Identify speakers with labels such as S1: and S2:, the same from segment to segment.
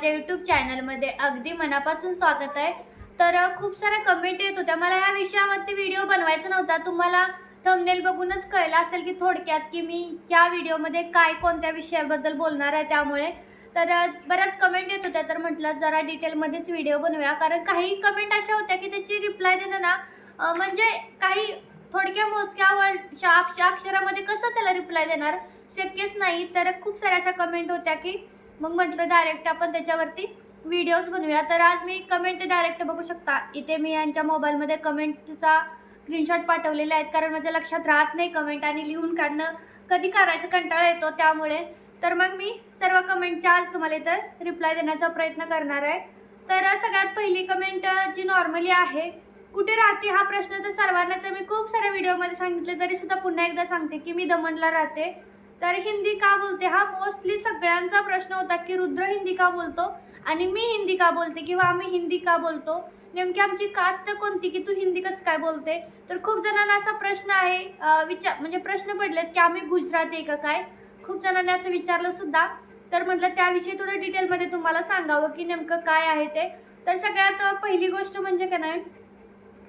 S1: माझ्या यूट्यूब चॅनलमध्ये अगदी मनापासून स्वागत आहे. तर खूप साऱ्या कमेंट येत होत्या. मला ह्या विषयावरती व्हिडिओ बनवायचा नव्हता. तुम्हाला थंबनेल बघूनच कळलं असेल की थोडक्यात की मी ह्या व्हिडिओमध्ये काय कोणत्या विषयाबद्दल बोलणार आहे त्यामुळे. तर बऱ्याच कमेंट येत होत्या. तर म्हटलं जरा डिटेलमध्येच व्हिडिओ बनवूया. कारण काही कमेंट अशा होत्या की त्याची रिप्लाय देणं ना म्हणजे काही थोडक्या मोजक्या वर्ड अक्ष अक्षरामध्ये कसं त्याला रिप्लाय देणार शक्यच नाही. तर खूप साऱ्या अशा कमेंट होत्या की मग म्हटलं डायरेक्ट आपण त्याच्यावरती व्हिडिओज बनवूया. तर आज मी कमेंट डायरेक्ट बघू शकता. इथे मी यांच्या मोबाईलमध्ये कमेंटचा स्क्रीनशॉट पाठवलेले आहेत. कारण माझ्या लक्षात राहत नाही कमेंट आणि लिहून काढणं कधी करायचं कंटाळा येतो त्यामुळे. तर मग मी सर्व कमेंटच्या आज तुम्हाला इथं रिप्लाय देण्याचा प्रयत्न करणार आहे. तर सगळ्यात पहिली कमेंट जी नॉर्मली आहे कुठे राहते हा प्रश्न? तर सर्वांनाच मी खूप साऱ्या व्हिडिओमध्ये सांगितले तरीसुद्धा पुन्हा एकदा सांगते की मी दमणला राहते. तर हिंदी का बोलते? हा मोस्टली सगळ्यांचा प्रश्न होता की रुद्र हिंदी का बोलतो आणि मी हिंदी का बोलते किंवा आम्ही हिंदी का बोलतो? नेमकी आमची कास्ट कोणती? की तू हिंदी कसं काय बोलते? तर खूप जणांना असा प्रश्न आहे विचार म्हणजे प्रश्न पडलेत की आम्ही गुजराती आहे का काय? खूप जणांनी असं विचारलं सुद्धा. तर म्हटलं त्याविषयी थोडं डिटेलमध्ये तुम्हाला सांगावं की नेमकं काय आहे ते. तर सगळ्यात पहिली गोष्ट म्हणजे का नाही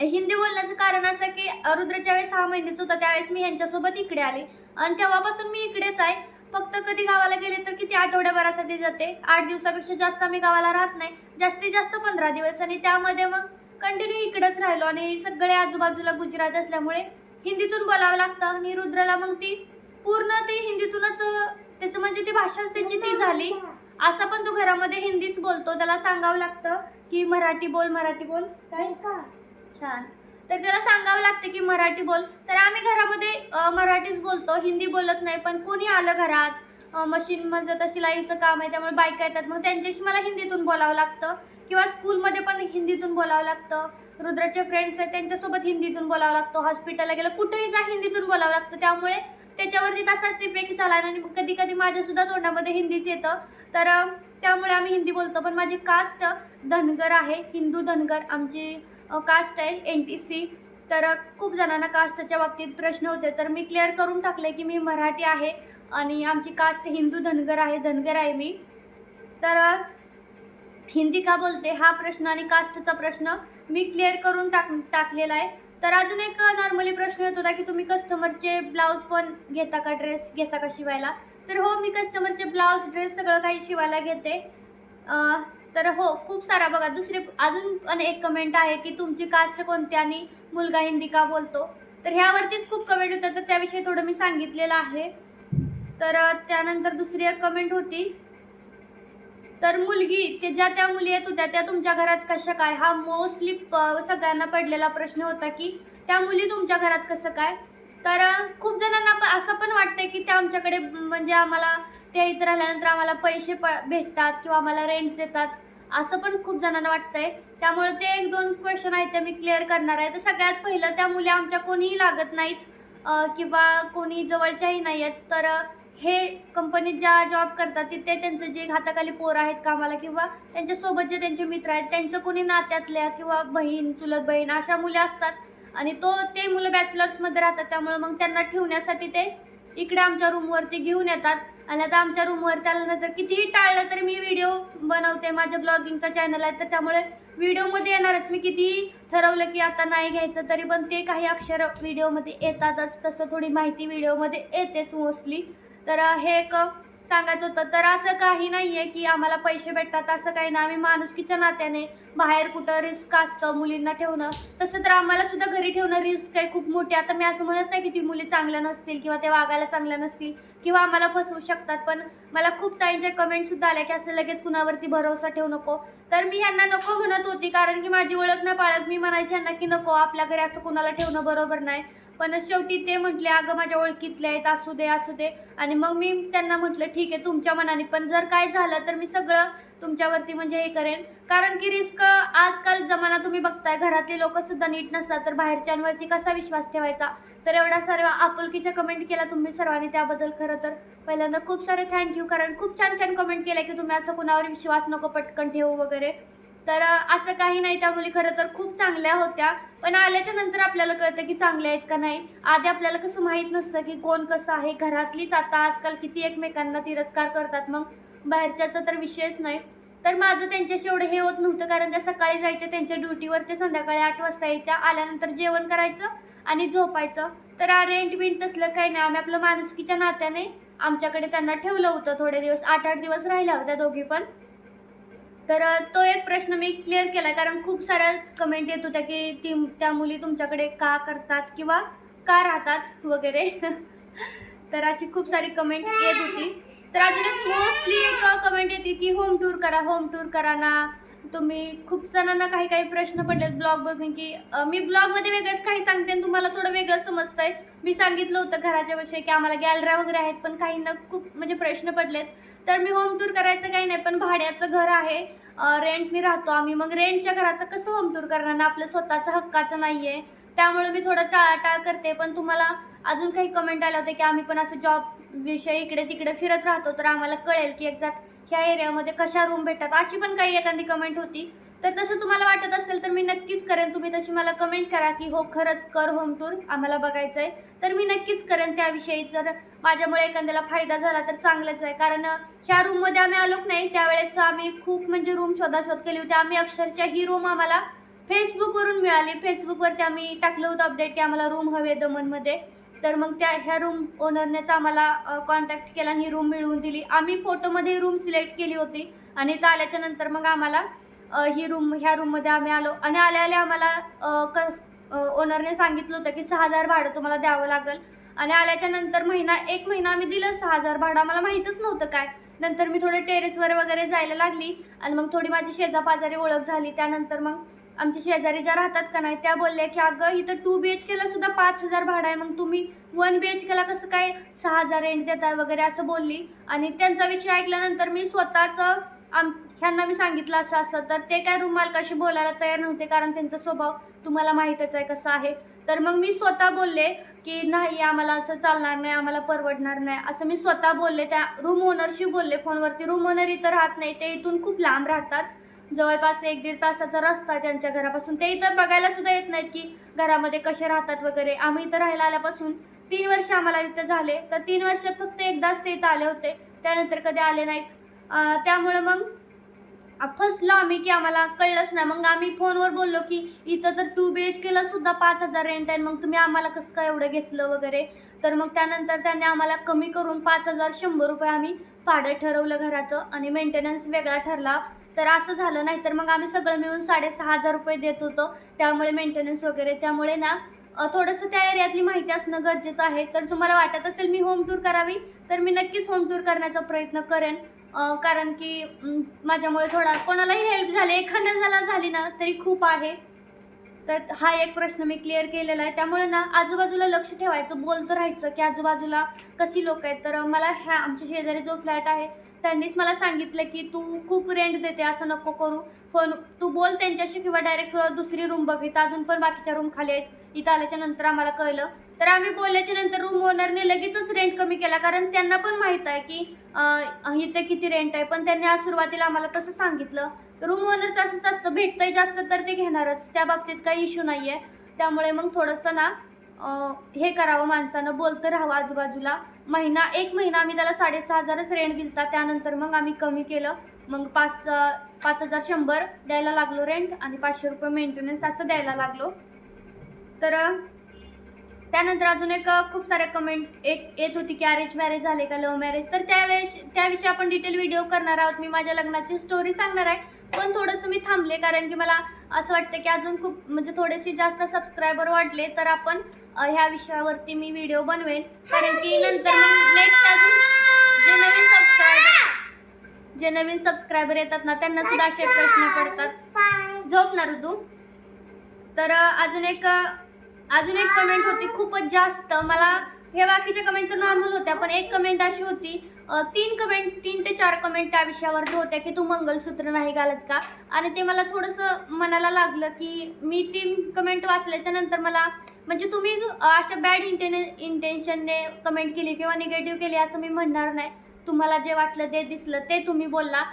S1: हिंदी बोलण्याचं कारण असं की रुद्रच्या वेळेस सहा महिन्याचं होतं त्यावेळेस मी ह्यांच्यासोबत इकडे आले. आणि तेव्हापासून मी इकडेच आहे. फक्त कधी गावाला गेले तर किती आठवड्याभरासाठी जाते. आठ दिवसापेक्षा जास्त आम्ही गावाला राहत नाही. जास्तीत जास्त पंधरा दिवस आणि त्यामध्ये मग कंटिन्यू इकडेच राहिलो आणि सगळे आजूबाजूला गुजरात असल्यामुळे हिंदीतून बोलावं लागतं आणि रुद्रला मग ती पूर्ण ती हिंदीतूनच त्याचं म्हणजे ती भाषाच त्याची ती झाली. असं पण तो घरामध्ये हिंदीच बोलतो. त्याला सांगावं लागतं की मराठी बोल मराठी बोल. काय? छान. तर त्याला सांगावं लागतं की मराठी बोल. तर आम्ही घरामध्ये मराठीच बोलतो हिंदी बोलत नाही पण कोणी आलं घरात मशीन म्हणजे तर शिलाईचं काम आहे त्यामुळे बायका येतात. मग त्यांच्याशी मला हिंदीतून बोलावं लागतं. किंवा स्कूलमध्ये पण हिंदीतून बोलावं लागतं. रुद्राचे फ्रेंड्स आहेत त्यांच्यासोबत हिंदीतून बोलावं लागतं. हॉस्पिटलला गेलं कुठेही जा हिंदीतून बोलावं लागतं. त्यामुळे त्याच्यावरती तसाच इफेक्ट झाला आणि कधी कधी माझ्यासुद्धा तोंडामध्ये हिंदीच येतं. तर त्यामुळे आम्ही हिंदी बोलतो. पण माझी कास्ट धनगर आहे हिंदू धनगर. आमची कास्ट आहे एन टी सी तर खूप जणांना कास्टच्या बाबतीत प्रश्न होते. तर मी क्लिअर करून टाकले की मी मराठी आहे आणि आमची कास्ट हिंदू धनगर आहे धनगर आहे मी. तर हिंदी का बोलते? हा प्रश्न आणि कास्टचा प्रश्न मी क्लिअर करून टाक टाकलेला आहे. तर अजून एक नॉर्मली प्रश्न येत होता की तुम्ही कस्टमरचे ब्लाऊज पण घेता का? ड्रेस घेता का शिवायला? तर हो मी कस्टमरचे ब्लाऊज ड्रेस सगळं काही शिवायला घेते. तर हो खूप सारा बघा. दुसरे अजून पण एक कमेंट आहे की तुमची कास्ट कोणती आणि मुलगा हिंदी का बोलतो? तर ह्यावरतीच खूप कमेंट होतात तर त्याविषयी थोडं मी सांगितलेलं आहे. तर त्यानंतर दुसरी एक कमेंट होती. तर मुलगी ते ज्या त्या मुली येत होत्या त्या तुमच्या घरात कशा काय? हा मोस्टली सगळ्यांना पडलेला प्रश्न होता की त्या मुली तुमच्या घरात कसं काय? तर खूप जणांना असं पण वाटतं की त्या आमच्याकडे म्हणजे आम्हाला त्या इथं राहिल्यानंतर आम्हाला पैसे प भेटतात किंवा आम्हाला रेंट देतात असं पण खूप जणांना वाटतंय. त्यामुळे ते एक दोन क्वेश्चन आहेत ते मी क्लिअर करणार आहे. तर सगळ्यात पहिलं त्या मुली आमच्या कोणीही लागत नाहीत किंवा कोणी जवळच्याही नाही आहेत तर हे कंपनीत ज्या जॉब करतात तिथे त्यांचं जे हाताखाली पोरं आहेत कामाला किंवा त्यांच्यासोबत जे त्यांचे मित्र आहेत त्यांचं कोणी नात्यातल्या किंवा बहीण चुलत बहीण अशा मुली असतात आणि तो ते मुलं बॅचलर्समध्ये राहतात त्यामुळे मग त्यांना ठेवण्यासाठी ते इकडे आमच्या रूमवरती घेऊन येतात. आणि आता आमच्या रूमवरती आल्यानंतर कितीही टाळलं तरी मी व्हिडिओ बनवते माझ्या ब्लॉगिंगचा चॅनल आहे तर त्यामुळे व्हिडिओमध्ये येणारच. मी कितीही ठरवलं की आता नाही घ्यायचं तरी पण ते काही अक्षर व्हिडिओमध्ये येतातच. तसं थोडी माहिती व्हिडिओमध्ये येतेच मोस्टली तर हे एक सांगायचं होतं तर असं काही नाही आहे की आम्हाला पैसे भेटतात असं काही नाही. आम्ही माणुसकीच्या नात्याने बाहेर कुठं रिस्क असतं मुलींना ठेवणं तसं तर आम्हाला सुद्धा घरी ठेवणं रिस्क आहे खूप मोठी. आता मी असं म्हणत नाही की ती मुली चांगल्या नसतील किंवा ते वागायला चांगल्या नसतील किंवा आम्हाला फसवू शकतात पण मला खूप ताईंच्या कमेंट सुद्धा आल्या की असं लगेच कुणावरती भरोसा ठेवू नको. तर मी ह्यांना नको म्हणत होती कारण की माझी ओळख न पाळत मी म्हणायची ह्यांना की नको आपल्या घरी असं कुणाला ठेवणं बरोबर नाही. पण शेवटी ते म्हटले अगं माझ्या ओळखीतले आहेत असू दे असू दे. आणि मग मी त्यांना म्हटलं ठीक आहे तुमच्या मनाने पण जर काय झालं तर मी सगळं तुमच्यावरती म्हणजे हे करेन. कारण की रिस्क आजकाल जमाना तुम्ही बघताय घरातले लोक सुद्धा नीट नसतात तर बाहेरच्यांवरती कसा विश्वास ठेवायचा? तर एवढा सर्व आपुलकीच्या कमेंट केला तुम्ही सर्वांनी त्याबद्दल खरं तर. पहिल्यांदा खूप सारे थँक्यू कारण खूप छान छान कमेंट केलं की तुम्ही असं कुणावर विश्वास नको पटकन ठेवू वगैरे. तर असं काही नाही. त्या मुली खरं तर खूप चांगल्या होत्या. पण आल्याच्यानंतर आपल्याला कळतं की चांगल्या आहेत का नाही. आधी आपल्याला कसं माहीत नसतं की कोण कसं आहे. घरातलीच आता आजकाल किती एकमेकांना तिरस्कार करतात. मग बाहेरच्याचा तर विषयच नाही. तर माझं त्यांच्याशी एवढं हे होत नव्हतं. कारण त्या सकाळी जायच्या त्यांच्या ड्युटीवर ते संध्याकाळी आठ वाजता यायच्या. आल्यानंतर जेवण करायचं आणि झोपायचं. तर रेंट बिंट तसलं काही नाही. आम्ही आपलं माणुसकीच्या नात्याने आमच्याकडे त्यांना ठेवलं होतं थोडे दिवस. आठ आठ दिवस राहिल्या होत्या दोघी पण. तर तो एक प्रश्न मी क्लिअर केला. कारण खूप साऱ्या कमेंट येत होत्या की ती त्या मुली तुमच्याकडे का करतात किंवा का राहतात वगैरे. तर अशी खूप सारी कमेंट येत होती. तर अजून एक मोस्टली एक कमेंट येते की होम टूर करा होम टूर करा ना. तुम्ही खूप जणांना काही काही प्रश्न पडलेत ब्लॉग बघून की मी ब्लॉगमध्ये वेगळंच काही सांगते आणि तुम्हाला थोडं वेगळं समजतंय. मी सांगितलं होतं घराच्या विषयी की आम्हाला गॅलऱ्या वगैरे आहेत पण काहींना खूप म्हणजे प्रश्न पडलेत. तर मी होम टूर करायचं काही नाही पण भाड्याचं घर आहे. रेंटने राहतो आम्ही. मग रेंटच्या घराचं कसं होम टूर करणार ना? आपलं स्वतःचं हक्काचं नाही आहे त्यामुळे मी थोडं टाळाटाळ करते. पण तुम्हाला अजून काही कमेंट आल्या होत्या की आम्ही पण असं जॉब विषय इकडे तिकडे फिरत राहतो. तर आम्हाला कळेल की एक्झॅक्ट ह्या एरियामध्ये कशा रूम भेटतात. अशी पण काही एखादी कमेंट होती. तर तसं तुम्हाला वाटत असेल तर मी नक्कीच करेन. तुम्ही तशी मला कमेंट करा की हो खरंच कर होम टूर आम्हाला बघायचं आहे तर मी नक्कीच करेन त्याविषयी. जर माझ्यामुळे एखाद्याला फायदा झाला तर चांगलंच आहे. कारण ह्या रूममध्ये आम्ही आलो नाही. त्यावेळेस आम्ही खूप म्हणजे रूम शोधाशोध केली होती. आम्ही अक्षरशः ही रूम आम्हाला फेसबुकवरून मिळाली. फेसबुकवरती आम्ही टाकलं होतं अपडेट की आम्हाला रूम हवे दमनमध्ये तर मग त्या ह्या रूम ओनरनेच आम्हाला कॉन्टॅक्ट केला आणि ही रूम मिळवून दिली. आम्ही फोटोमध्ये रूम सिलेक्ट केली होती. आणि इथं आल्याच्यानंतर मग आम्हाला ही रूम ह्या रूममध्ये आम्ही आलो. आणि आल्या आल्या आम्हाला क ओनरने सांगितलं होतं की सहा हजार भाडं तुम्हाला द्यावं लागेल. आणि आल्याच्यानंतर महिना एक महिना आम्ही दिलं सहा हजार भाडं. आम्हाला माहीतच नव्हतं काय. नंतर मी थोडे टेरेसवर वगैरे जायला लागली. आणि मग थोडी माझी शेजापाजारी ओळख झाली. त्यानंतर मग आमच्या शेजारी ज्या राहतात का नाही त्या बोलल्या की अगं इथं टू बी एच केला सुद्धा पाच हजार भाडं आहे. मग तुम्ही वन बी एच केला कसं काय सहा हजार रेंट देताय वगैरे असं बोलली. आणि त्यांचा विषय ऐकल्यानंतर मी स्वतःच आम ह्यांना मी सांगितलं असं असं तर ते काय रूम मालकाशी बोलायला तयार नव्हते कारण त्यांचा स्वभाव तुम्हाला माहीतच आहे कसा आहे. तर मग मी स्वतः बोलले की नाही आम्हाला असं चालणार नाही आम्हाला परवडणार नाही. असं मी स्वतः बोलले त्या रूम ओनरशी बोलले फोनवरती. रूम ओनर इथं राहत नाही ते इथून खूप लांब राहतात. जवळपास एक दीड तासाचा रस्ता त्यांच्या घरापासून. ते इथं बघायला सुद्धा येत नाहीत की घरामध्ये कसे राहतात वगैरे. आम्ही इथं राहायला आल्यापासून तीन वर्ष आम्हाला इथं झाले. तर तीन वर्षात फक्त एकदाच ते इथं आले होते. त्यानंतर कधी आले नाहीत. त्यामुळं मग फसलो आम्ही की आम्हाला कळलंच नाही. मग आम्ही फोनवर बोललो की इथं तर टू बी एच केला सुद्धा पाच हजार रेंट आहे. मग तुम्ही आम्हाला कसं काय एवढं घेतलं वगैरे? तर मग त्यानंतर त्यांनी आम्हाला कमी करून पाच हजार शंभर रुपये आम्ही भाडं ठरवलं घराचं आणि मेंटेनन्स वेगळा ठरला. तर असं झालं. नाही तर मग आम्ही सगळं मिळून साडेसहा हजार रुपये देत होतो. त्यामुळे मेंटेनन्स वगैरे. त्यामुळे ना थोडंसं त्या एरियातली माहिती असणं गरजेचं आहे. तर तुम्हाला वाटत असेल मी होम टूर करावी तर मी नक्कीच होम टूर करण्याचा प्रयत्न करेन. कारण की माझ्यामुळे थोडा कोणालाही हेल्प झाली झाला झाली ना तरी खूप आहे. तर हा एक प्रश्न मी क्लिअर केलेला आहे. त्यामुळे ना आजूबाजूला लक्ष ठेवायचं बोलतं राहायचं की आजूबाजूला कशी लोक आहेत. तर मला ह्या आमच्या शेजारी जो फ्लॅट आहे त्यांनीच मला सांगितलं की तू खूप रेंट देते असं नको करू. फोन तू बोल त्यांच्याशी किंवा डायरेक्ट दुसरी रूम बघ. इथं अजून पण बाकीच्या रूम खाली आहेत. इथं आल्याच्यानंतर आम्हाला कळलं. तर आम्ही बोलल्याच्या नंतर रूम ओनरने लगेचच रेंट कमी केला. कारण त्यांना पण माहीत आहे की इथे किती रेंट आहे. पण त्यांनी आज सुरुवातीला आम्हाला तसं सांगितलं. रूम ओनरचं असंच असतं. भेटतंय जास्त तर ते घेणारच. त्या बाबतीत काही इश्यू नाही आहे त्यामुळे मग थोडंसं ना हे करावं माणसानं. बोलतं राहावं आजूबाजूला. महिना एक महिना आम्ही त्याला साडेसहा हजारच रेंट दिलता. त्यानंतर मग आम्ही कमी केलं. मग पाच पाच हजार शंभर द्यायला लागलो रेंट आणि पाचशे रुपये मेंटेनन्स असं द्यायला लागलो. तर त्यानंतर अजून एक खूप साऱ्या कमेंट एक येत होती की अरेंज मॅरेज झाले का लव्ह मॅरेज तर त्यावेळेस त्याविषयी आपण डिटेल व्हिडिओ करणार आहोत. मी माझ्या लग्नाची स्टोरी सांगणार आहे. पण थोडंसं मी थांबले कारण की मला असं वाटतं की अजून खूप म्हणजे थोडेसे जास्त सबस्क्रायबर वाढले तर आपण ह्या विषयावरती मी व्हिडिओ बनवेन. कारण की नंतर नेक्स्ट अजून जे नवीन सबस्क्रायबर जे नवीन सबस्क्रायबर येतात ना त्यांना सुद्धा असे प्रश्न पडतात. झोपणार तू तर अ, अजून एक अजून एक कमेंट होती खूपच जास्त. मला हे बाकीच्या कमेंट तर नॉर्मल होत्या पण एक कमेंट अशी होती तीन कमेंट तीन ते चार कमेंट त्या विषयावर होत्या की तू मंगलसूत्र नाही घालत का? आणि ते मला थोडंसं मनाला लागलं की मी तीन कमेंट वाचल्याच्या नंतर मला म्हणजे तुम्ही अशा बॅड इंटेन इंटेन्शनने कमेंट केली किंवा निगेटिव्ह केली असं मी म्हणणार नाही. तुम्हाला जे वाटलं ते दिसलं ते तुम्ही बोलला.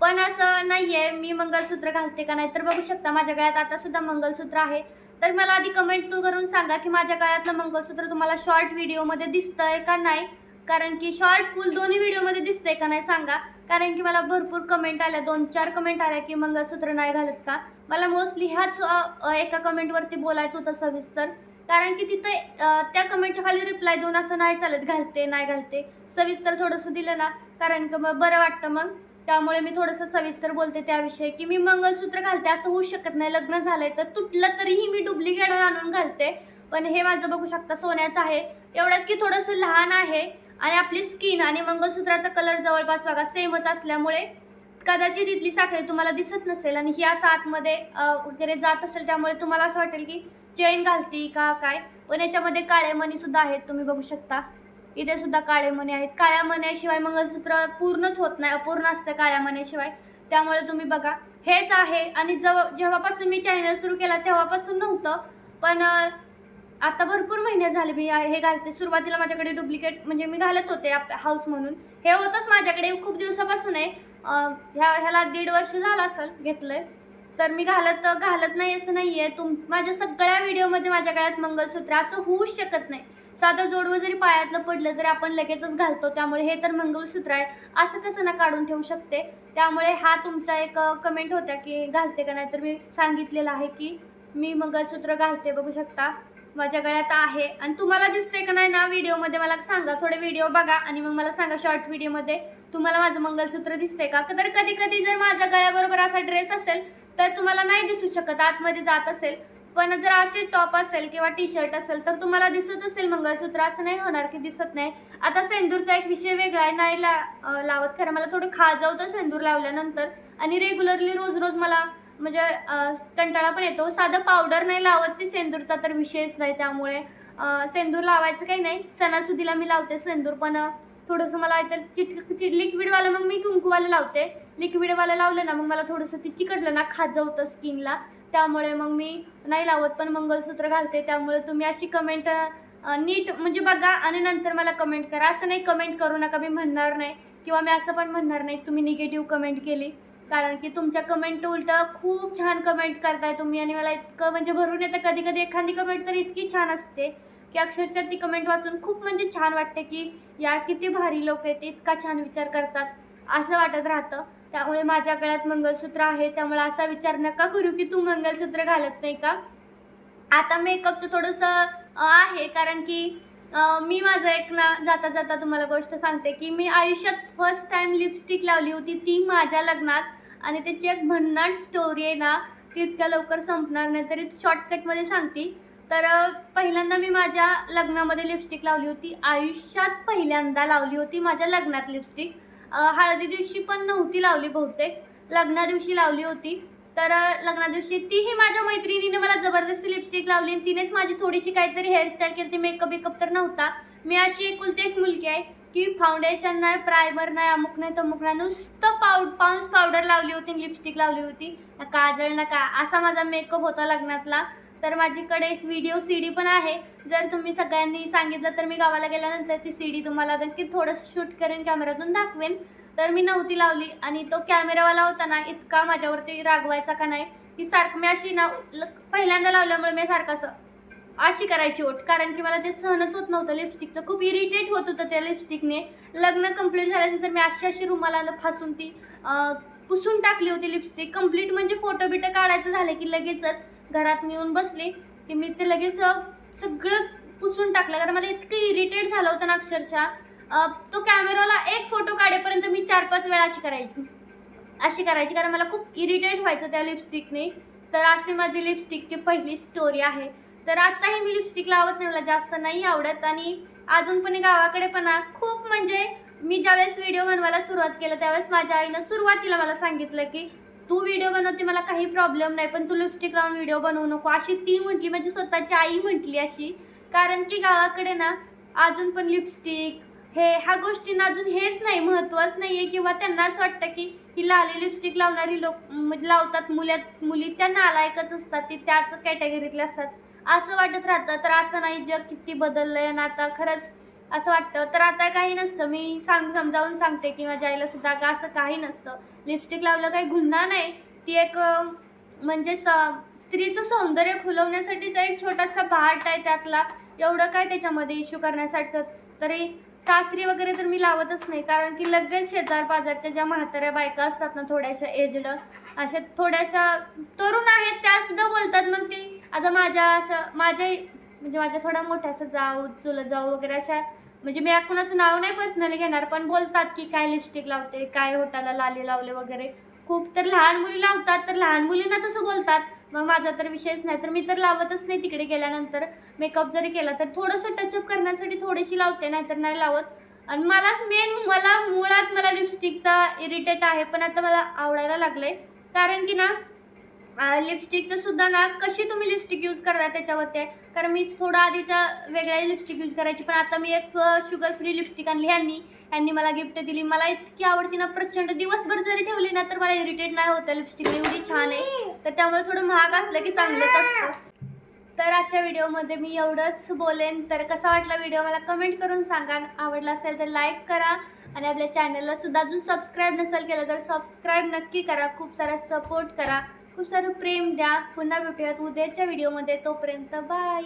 S1: पण असं नाही आहे मी मंगलसूत्र घालते का नाही तर बघू शकता. माझ्या गळ्यात आता सुद्धा मंगलसूत्र आहे. तर मला आधी कमेंट तू करून सांगा की माझ्या गळ्यातलं मंगळसूत्र तुम्हाला शॉर्ट व्हिडिओमध्ये दिसतंय का नाही? कारण की शॉर्ट फुल दोन्ही व्हिडिओमध्ये दिसतंय का नाही सांगा. कारण की मला भरपूर कमेंट आल्या दोन चार कमेंट आल्या की मंगळसूत्र नाही घालत का? मला मोस्टली ह्याच एका कमेंटवरती बोलायचं होतं सविस्तर. कारण की तिथे त्या कमेंटच्या खाली रिप्लाय देऊन असं नाही चालत घालते नाही घालते. सविस्तर थोडंसं दिलं ना कारण की मग बरं वाटतं मग. त्यामुळे मी थोडंसं सविस्तर बोलते त्याविषयी की मी मंगळसूत्र घालते असं होऊ शकत नाही. लग्न झालंय तर तुटलं तरीही मी डुप्लिकेट आणून घालते. पण हे माझं बघू शकता सोन्याचं आहे. एवढंच की थोडंसं लहान आहे आणि आपली स्किन आणि मंगळसूत्राचा कलर जवळपास बघा सेमच असल्यामुळे कदाचित इथली साखळी तुम्हाला दिसत नसेल आणि ही असं आतमध्ये वगैरे जात असेल त्यामुळे तुम्हाला असं वाटेल की चेन घालती का काय? पण याच्यामध्ये काळे मणीसुद्धा आहेत तुम्ही बघू शकता. इथे सुद्धा काळे मणी आहेत. काळ्या मण्याशिवाय मंगळसूत्र पूर्णच होत नाही अपूर्ण असतं काळ्या मण्याशिवाय. त्यामुळे तुम्ही बघा हेच आहे. आणि जव जेव्हापासून मी चॅनल सुरू केला तेव्हापासून नव्हतं. पण आता भरपूर महिने झाले मी हे घालते. सुरुवातीला माझ्याकडे डुप्लिकेट म्हणजे मी घालत होते आप हाऊस म्हणून. हे होतंच माझ्याकडे खूप दिवसापासून आहे. ह्या ह्याला दीड वर्ष झालं असेल घेतलंय. तर मी घालत घालत नाही असं नाही आहे तुम माझ्या सगळ्या व्हिडिओमध्ये माझ्या गळ्यात मंगळसूत्र असं होऊच शकत नाही. साधं जोडवं जरी पायातलं पडलं तरी आपण लगेचच घालतो. त्यामुळे हे तर मंगळसूत्र आहे. असं कसं ना काढून ठेवू शकते. त्यामुळे हा तुमचा एक कमेंट होता की घालते का नाही तर मी सांगितलेलं आहे की मी मंगळसूत्र घालते बघू शकता. माझ्या गळ्यात आहे. आणि तुम्हाला दिसते का नाही ना व्हिडिओमध्ये मला सांगा. थोडे व्हिडिओ बघा आणि मग मला सांगा शॉर्ट व्हिडिओमध्ये. तुम्हाला माझं मंगळसूत्र दिसते का? तर कधी कधी जर माझ्या गळ्याबरोबर असा ड्रेस असेल तर तुम्हाला नाही दिसू शकत. आतमध्ये जात असेल. पण जर असे टॉप असेल किंवा टी शर्ट असेल तर तुम्हाला दिसत असेल मंगळसूत्र. असं नाही होणार की दिसत नाही. आता सेंदूरचा एक विषय वेगळा आहे. नाही ला लावत खरं. मला थोडं खाजवतं सेंदूर लावल्यानंतर. आणि रेग्युलरली रोज रोज मला म्हणजे कंटाळा पण येतो. साधं पावडर नाही लावत ती सेंदूरचा तर विषयच नाही त्यामुळे. सेंदूर लावायचं काही नाही. सणासुदीला मी लावते सेंदूर पण थोडंसं मला तर चिट चि लिक्विडवालं मग मी कुंकूवालं लावते. लिक्विडवालं लावलं ना मग मला थोडंसं ते चिकटलं ना खाजवतं स्किनला त्यामुळे मग मी नाही लावत पण मंगळसूत्र घालते. त्यामुळे तुम्ही अशी कमेंट नीट म्हणजे बघा आणि नंतर मला कमेंट करा. असं नाही कमेंट करू नका मी म्हणणार नाही. किंवा मी असं पण म्हणणार नाही तुम्ही निगेटिव्ह कमेंट केली. कारण की तुमच्या कमेंट उलट खूप छान कमेंट करताय तुम्ही. आणि मला इतकं म्हणजे भरून येतं. कधी कधी एखादी कमेंट तर इतकी छान असते की अक्षरशः ती कमेंट वाचून खूप म्हणजे छान वाटते की या किती भारी लोक आहेत इतका छान विचार करतात. असं वाटत राहतं. त्यामुळे माझ्या गळ्यात मंगळसूत्र आहे. त्यामुळे असा विचार नका करू की तू मंगळसूत्र घालत नाही का? आता मेकअपचं थोडंसं आहे. कारण की मी माझं एक ना जाता जाता तुम्हाला गोष्ट सांगते की मी आयुष्यात फर्स्ट टाइम लिपस्टिक लावली होती ती माझ्या लग्नात. आणि त्याची एक भन्नाट स्टोरी आहे ना ती इतक्या लवकर संपणार नाही. तरी शॉर्टकटमध्ये सांगते. तर पहिल्यांदा मी माझ्या लग्नामध्ये लिपस्टिक लावली होती. आयुष्यात पहिल्यांदा लावली होती माझ्या लग्नात लिपस्टिक हळदी दिवशी पण नव्हती लावली बहुतेक. लग्ना दिवशी लावली होती. तर लग्ना दिवशी तीही माझ्या मैत्रिणीने मला जबरदस्ती लिपस्टिक लावली आणि तिनेच माझी थोडीशी काहीतरी हेअरस्टाईल केली. ती मेकअप बिकअप तर नव्हता. मी अशी एकुलती एक मुलगी आहे की फाउंडेशन नाही प्रायमर नाही अमुक नाही तमुक नाही. नुसतं पावड पाऊन्स पावडर लावली होती लिपस्टिक लावली होती. ना काजळ ना का असा माझा मेकअप होता लग्नातला. तर माझीकडे एक व्हिडिओ सी डी पण आहे. जर तुम्ही सगळ्यांनी सांगितलं तर मी गावाला गेल्यानंतर ती सी डी तुम्हाला नक्की थोडंसं शूट करेन कॅमेऱ्यातून दाखवेन. तर मी नव्हती लावली आणि तो कॅमेरावाला होता ना इतका माझ्यावरती रागवायचा का नाही. की सारखं मी अशी ना ल- पहिल्यांदा लावल्यामुळे मी सारखं असं अशी करायची ओट कारण की मला ते सहनच होत नव्हतं लिपस्टिकचं खूप इरिटेट होत होतं त्या लिपस्टिकने लग्न कंप्लीट झाल्यानंतर मी अशी अशी रुमाला फासून ती पुसून टाकली होती लिपस्टिक कंप्लीट म्हणजे फोटो बिटो काढायचं झालं की लगेचच घरात मी येऊन बसली की मी ते लगेच सगळं पुसून टाकलं. कारण मला इतकं इरिटेट झालं होतं ना अक्षरशः. तो कॅमेराला एक फोटो काढेपर्यंत मी चार पाच वेळा अशी करायची. अशी करायची कारण मला खूप इरिटेट व्हायचं त्या लिपस्टिकने तर अशी माझी लिपस्टिकची पहिली स्टोरी आहे. तर आत्ताही मी लिपस्टिक लावत नाही मला जास्त नाही आवडत. आणि अजून पण गावाकडे पण खूप म्हणजे मी ज्यावेळेस व्हिडिओ बनवायला सुरुवात केलं त्यावेळेस माझ्या आईनं सुरुवातीला मला सांगितलं की तू व्हिडिओ बनवते मला काही प्रॉब्लेम नाही पण तू लिपस्टिक लावून व्हिडिओ बनवू नको. अशी ती म्हटली माझी स्वतःची आई म्हटली अशी. कारण की गावाकडे ना अजून पण लिपस्टिक हे ह्या गोष्टींना अजून हेच नाही महत्त्वच नाही आहे किंवा त्यांना असं वाटतं की ही लाली लिपस्टिक लावणारी लोक म्हणजे लावतात मुल्या मुली त्या नालायकच असतात ती त्याच कॅटेगरीतले असतात. असं वाटत राहतं. तर असं नाही जग किती बदललंय आणि आता खरंच असं वाटतं. तर आता काही नसतं. मी सांग समजावून सांगते की माझ्या आईला सुद्धा का असं काही नसतं. लिपस्टिक लावलं काही गुन्हा नाही. ती एक म्हणजे स स्त्रीचं सौंदर्य खुलवण्यासाठीचा एक छोटासा पार्ट आहे त्यातला. एवढं काय त्याच्यामध्ये इश्यू करण्यासारखं. तरी सासरी वगैरे तर मी लावतच नाही. कारण की लगेच शेजार पाजारच्या ज्या म्हाताऱ्या बायका असतात ना थोड्याशा एजड अशा थोड्याशा तरुण आहेत त्या सुद्धा बोलतात मग ते आता माझ्या असं माझ्या म्हणजे माझ्या थोडा मोठ्या असं जाऊ चुलत जाऊ वगैरे अशा म्हणजे मी कुणाचं नाव नाही पर्सनली घेणार पण बोलतात की काय लिपस्टिक लावते काय होटाला लाले लावले वगैरे. खूप तर लहान मुली लावतात तर लहान मुलींना तसं बोलतात. मग माझा तर विषयच नाही तर मी तर लावतच नाही तिकडे गेल्यानंतर. मेकअप जरी केला तर थोडंसं टचअप करण्यासाठी थोडीशी लावते नाहीतर नाही लावत. आणि मला मेन मला मुळात मला लिपस्टिकचा इरिटेट आहे पण आता मला आवडायला लागलंय. कारण की ना लिपस्टिकचं सुद्धा ना कशी तुम्ही लिपस्टिक यूज करता त्याच्यावरती? आहे कारण मी थोडं आधीच्या वेगळ्या लिपस्टिक यूज करायची पण आता मी एक शुगर फ्री लिपस्टिक आणली ह्यांनी. ह्यांनी मला गिफ्ट दिली. मला इतकी आवडती ना प्रचंड दिवसभर जरी ठेवली ना तर मला इरिटेट नाही होतं लिपस्टिक एवढी छान आहे. तर त्यामुळे थोडं महाग असलं की चांगलंच असतं. तर आजच्या व्हिडिओमध्ये मी एवढंच बोलेन. तर कसा वाटला व्हिडिओ मला कमेंट करून सांगा. आवडला असेल तर लाईक करा. आणि आपल्या चॅनलला सुद्धा अजून सबस्क्राईब नसेल केलं तर सबस्क्राईब नक्की करा. खूप सारा सपोर्ट करा. खूप सारं प्रेम द्या. पुन्हा भेटूयात उद्याच्या व्हिडिओमध्ये तोपर्यंत बाय